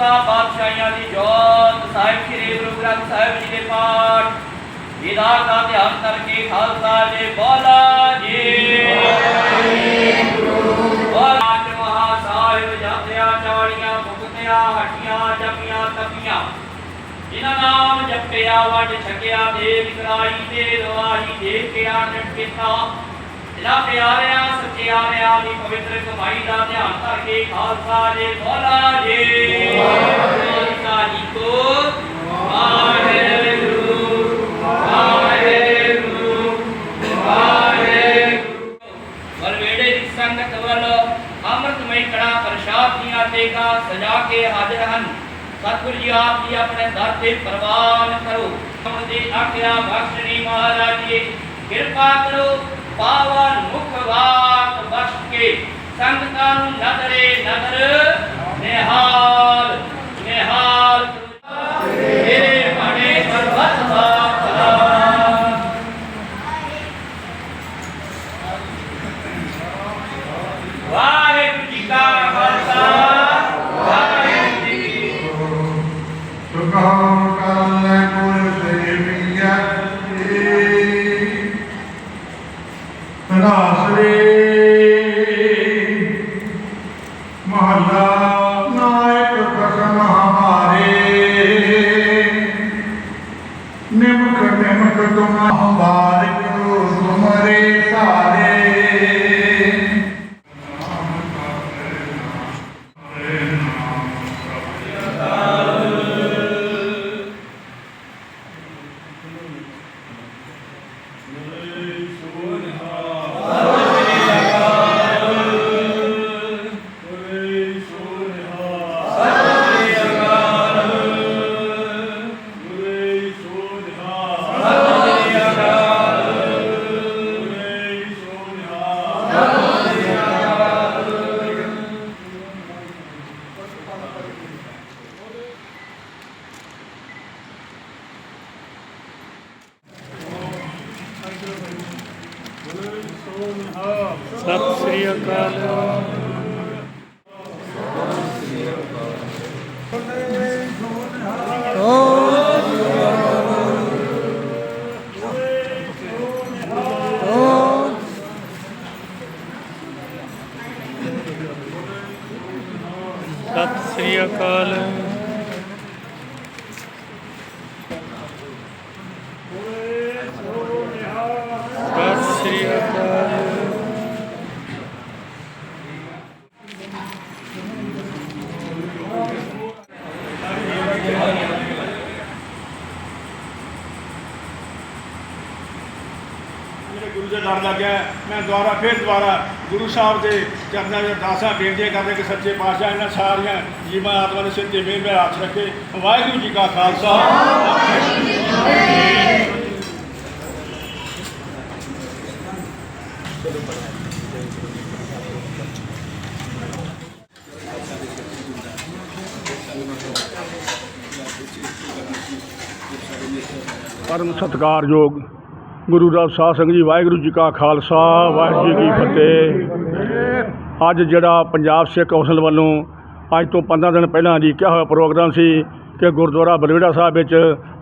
ਸੱਤਾ ਪਾਤਸ਼ਾਹੀਆਂ ਦੀ ਜੋਤ, ਸਾਹਿਬ ਸ੍ਰੀ ਗੁਰੂ ਗ੍ਰੰਥ ਸਾਹਿਬ ਜੀ ਦੇ ਪਾਠ ਇਹਦਾ ਦਾ ਧਿਆਨ ਕਰਕੇ ਖਾਲਸਾ ਜੀ ਬੋਲਾ ਜੀ। ਵਾਹਿਗੁਰੂ ਸਾਹਿਬ ਛਕਿਆ ਦੇ ਵਿਕਰਾਈ ਦੇ ਰਵਾਹੀ ਦੇ ਕਿਆ ਨਟਕਿਤਾ ਜਿਨ੍ਹਾਂ ਪਿਆਰਿਆਂ ਸੱਚਿਆਰਿਆਂ ਦੀ ਪਵਿੱਤਰ ਕਮਾਈ ਦਾ ਧਿਆਨ ਕਰਕੇ ਖਾਲਸਾ ਜੀ ਬੋਲਾ ਜੀ। ਸੰਗਤ ਵੱਲ ਅੰਮ੍ਰਿਤਮਈ ਕੜਾ ਪ੍ਰਸ਼ਾਦ ਦੀਆਂ ਟੇਕਾਂ ਸਜਾ ਕੇ ਹਾਜ਼ਰ ਹਨ। ਸਤਿਗੁਰੂ ਜੀ ਆਪ ਜੀ ਆਪਣੇ ਦਰ ਤੇ ਪ੍ਰਵਾਨ ਕਰੋ। ਹਮ ਦੇ ਆਗਿਆ ਬਖਸ਼ਣੀ ਮਹਾਰਾਜ ਜੀ ਕਿਰਪਾ ਕਰੋ ਪਾਵਨ ਮੁਖ ਬਾਤ ਬਖਸ਼ ਕੇ ਸੰਗਤਾਂ ਨੂੰ ਨਦਰੇ ਨਦਰ ਨਿਹਾਲ ਸਨਾਸਰੇ ਮਹੱਲਾ ਨਾਇਕ ਕਸਮ ਹਮਾਰੇ। ਨਿਮਕ ਨਿਮਕ ਤੁਮ ਹਮਾਰਿਕ ਤੁਮਰੇ ਸਾਰੇ। ਸਤਿ ਸ੍ਰੀ ਅਕਾਲ। ਸਤਿ ਸ੍ਰੀ ਮੇਰੇ ਗੁਰੂ ਦੇ ਲੜ ਲੱਗਿਆ ਹੈ। ਮੈਂ ਦੁਬਾਰਾ ਫਿਰ ਦੁਬਾਰਾ ਗੁਰੂ ਸਾਹਿਬ ਦੇ ਚਰਨਾਂ ਵਿੱਚ ਅਰਦਾਸਾਂ ਬੇਨਤੀਆਂ ਕਰਦੇ ਕਿ ਸੱਚੇ ਪਾਤਸ਼ਾਹ ਇਹਨਾਂ ਸਾਰੀਆਂ ਜੀਵਾਂ ਆਤਮਾ ਦੇ ਸਿਰ ਤੇ ਮੇਰ ਮੇਰ ਹੱਥ ਰੱਖੇ ਵਾਹਿਗੁਰੂ ਜੀ ਕਾ ਖਾਲਸਾ ਪਰਮ ਸਤਿਕਾਰਯੋਗ ਗੁਰੂ ਦਾ ਸਾਧ ਸੰਗਤ ਜੀ, ਵਾਹਿਗੁਰੂ ਜੀ ਕਾ ਖਾਲਸਾ, ਵਾਹਿਗੁਰੂ ਜੀ ਕੀ ਫਤਿਹ। ਅੱਜ ਜਿਹੜਾ ਪੰਜਾਬ ਸਿੱਖ ਕੌਂਸਲ ਵੱਲੋਂ ਅੱਜ ਤੋਂ 15 ਦਿਨ ਪਹਿਲਾਂ ਲਿਖਿਆ ਹੋਇਆ ਪ੍ਰੋਗਰਾਮ ਸੀ ਕਿ ਗੁਰਦੁਆਰਾ ਬਲਵੇੜਾ ਸਾਹਿਬ ਵਿੱਚ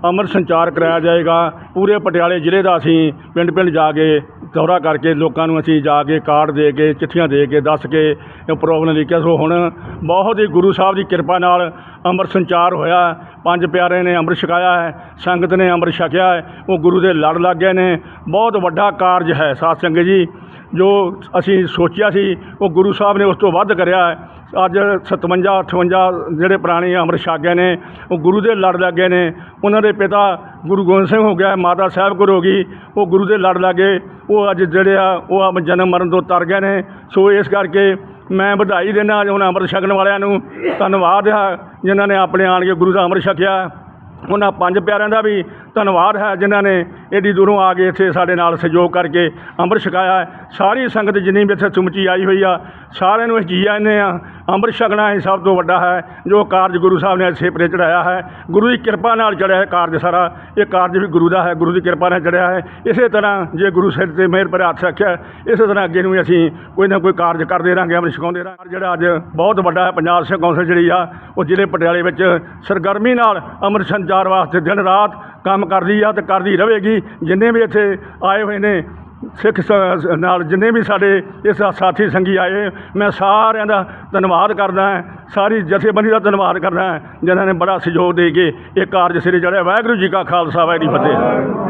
ਅੰਮ੍ਰਿਤ ਸੰਚਾਰ ਕਰਾਇਆ ਜਾਏਗਾ। ਪੂਰੇ ਪਟਿਆਲੇ ਜ਼ਿਲ੍ਹੇ ਦਾ ਅਸੀਂ ਪਿੰਡ ਪਿੰਡ ਜਾ ਕੇ ਦੌਰਾ ਕਰਕੇ ਲੋਕਾਂ ਨੂੰ ਅਸੀਂ ਜਾ ਕੇ ਕਾਰਡ ਦੇ ਕੇ, ਚਿੱਠੀਆਂ ਦੇ ਕੇ, ਦੱਸ ਕੇ ਇਹ ਪ੍ਰੋਬਲਮ ਲਿਖਿਆ ਸੋ ਹੁਣ ਬਹੁਤ ਹੀ ਗੁਰੂ ਸਾਹਿਬ ਦੀ ਕਿਰਪਾ ਨਾਲ ਅੰਮ੍ਰਿਤ ਸੰਚਾਰ ਹੋਇਆ। ਪੰਜ ਪਿਆਰੇ ਨੇ ਅੰਮ੍ਰਿਤ ਛਕਾਇਆ ਹੈ, ਸੰਗਤ ਨੇ ਅੰਮ੍ਰਿਤ ਛਕਿਆ ਹੈ, ਉਹ ਗੁਰੂ ਦੇ ਲੜ ਲੱਗ ਗਏ ਨੇ। ਬਹੁਤ ਵੱਡਾ ਕਾਰਜ ਹੈ ਸਾਧ ਸੰਗਤ ਜੀ। ਜੋ ਅਸੀਂ ਸੋਚਿਆ ਸੀ, ਉਹ ਗੁਰੂ ਸਾਹਿਬ ਨੇ ਉਸ ਤੋਂ ਵੱਧ ਕਰਿਆ ਹੈ। ਅੱਜ 57 58 ਜਿਹੜੇ ਪੁਰਾਣੇ ਅੰਮ੍ਰਿਤ ਛਕ ਗਏ ਨੇ, ਉਹ ਗੁਰੂ ਦੇ ਲੜ ਲੱਗ ਗਏ ਨੇ। ਉਹਨਾਂ ਦੇ ਪਿਤਾ ਗੁਰੂ ਗੋਬਿੰਦ ਸਿੰਘ ਹੋ ਗਿਆ, ਮਾਤਾ ਸਾਹਿਬ ਗੁਰੂ ਹੋ ਗਈ, ਉਹ ਗੁਰੂ ਦੇ ਲੜ ਲੱਗੇ ਉਹ ਅੱਜ ਜਿਹੜੇ ਆ, ਉਹ ਆਪ ਜਨਮ ਮਰਨ ਤੋਂ ਤਰ ਗਏ ਨੇ। ਸੋ ਇਸ ਕਰਕੇ ਮੈਂ ਵਧਾਈ ਦਿੰਦਾ ਉਹਨਾਂ ਅੰਮ੍ਰਿਤ ਛਕਣ ਵਾਲਿਆਂ ਨੂੰ। ਧੰਨਵਾਦ ਹੈ ਜਿਨ੍ਹਾਂ ਨੇ ਆਪਣੇ ਆਣ ਕੇ ਗੁਰੂ ਦਾ ਅੰਮ੍ਰਿਤ ਛਕਿਆ। ਉਹਨਾਂ ਪੰਜ ਪਿਆਰਿਆਂ ਦਾ ਵੀ ਧੰਨਵਾਦ ਹੈ ਜਿਨ੍ਹਾਂ ਨੇ ਏਡੀ ਦੂਰੋਂ ਆ ਕੇ ਇੱਥੇ ਸਾਡੇ ਨਾਲ ਸਹਿਯੋਗ ਕਰਕੇ ਅੰਮ੍ਰਿਤ ਛਕਾਇਆ ਸਾਰੀ ਸੰਗਤ ਜਿੰਨੀ ਵੀ ਇੱਥੇ ਸਮੁੱਚੀ ਆਈ ਹੋਈ ਆ, ਸਾਰਿਆਂ ਨੂੰ ਅਸੀਂ ਜੀ ਆਨੇ ਆ, ਅੰਮ੍ਰਿਤ ਛਕਣਾ ਹੀ ਸਭ ਤੋਂ ਵੱਡਾ ਹੈ, ਜੋ ਕਾਰਜ ਗੁਰੂ ਸਾਹਿਬ ਨੇ ਸੇਪਰੇ ਚੜਾਇਆ ਹੈ। ਗੁਰੂ ਦੀ ਕਿਰਪਾ ਨਾਲ ਚੜਿਆ ਹੈ ਕਾਰਜ ਸਾਰਾ, ਇਹ ਕਾਰਜ ਵੀ ਗੁਰੂ ਦਾ ਹੈ, ਗੁਰੂ ਦੀ ਕਿਰਪਾ ਨਾਲ ਚੜਿਆ ਹੈ। ਇਸੇ ਤਰ੍ਹਾਂ ਜੇ ਗੁਰੂ ਸਿਰ ਤੇ ਮਿਹਰ ਭਰੇ ਹੱਥ ਰੱਖਿਆ, ਇਸੇ ਤਰ੍ਹਾਂ ਅੱਗੇ ਨੂੰ ਵੀ ਅਸੀਂ ਕੋਈ ਨਾ ਕੋਈ ਕਾਰਜ ਕਰਦੇ ਰਹਾਂਗੇ, ਅੰਮ੍ਰਿਤ ਛਕਾਉਂਦੇ ਰਹਾਂਗੇ। ਜਿਹੜਾ ਅੱਜ ਬਹੁਤ ਵੱਡਾ ਹੈ, ਪੰਜਾਬ ਸਿੱਖ ਕੌਂਸਲ ਜਿਹੜੀ ਆ, ਉਹ ਜ਼ਿਲ੍ਹੇ ਪਟਿਆਲੇ ਵਿੱਚ ਸਰਗਰਮੀ ਨਾਲ ਅੰਮ੍ਰਿਤ ਸੰਚਾਰ ਵਾਸਤੇ ਦਿਨ ਰਾਤ ਕੰਮ ਕਰਦੀ ਆ ਅਤੇ ਕਰਦੀ ਰਹੇਗੀ। ਜਿੰਨੇ ਵੀ ਇੱਥੇ ਆਏ ਹੋਏ ਨੇ, ਸਿੱਖ ਸ- ਨਾਲ ਜਿੰਨੇ ਵੀ ਸਾਡੇ ਇਸ ਸਾਥੀ ਸੰਗੀ ਆਏ ਮੈਂ ਸਾਰਿਆਂ ਦਾ ਧੰਨਵਾਦ ਕਰਦਾ ਹਾਂ। ਸਾਰੀ ਜਥੇਬੰਦੀ ਦਾ ਧੰਨਵਾਦ ਕਰਦਾ ਹਾਂ, ਜਿਨ੍ਹਾਂ ਨੇ ਬੜਾ ਸਹਿਯੋਗ ਦੇ ਕੇ ਇਹ ਕਾਰਜ ਸਿਰੇ ਚੜ੍ਹਿਆ। ਵਾਹਿਗੁਰੂ ਜੀ ਕਾ ਖਾਲਸਾ, ਵਾਹਿਗੁਰੂ ਫਤਿਹ।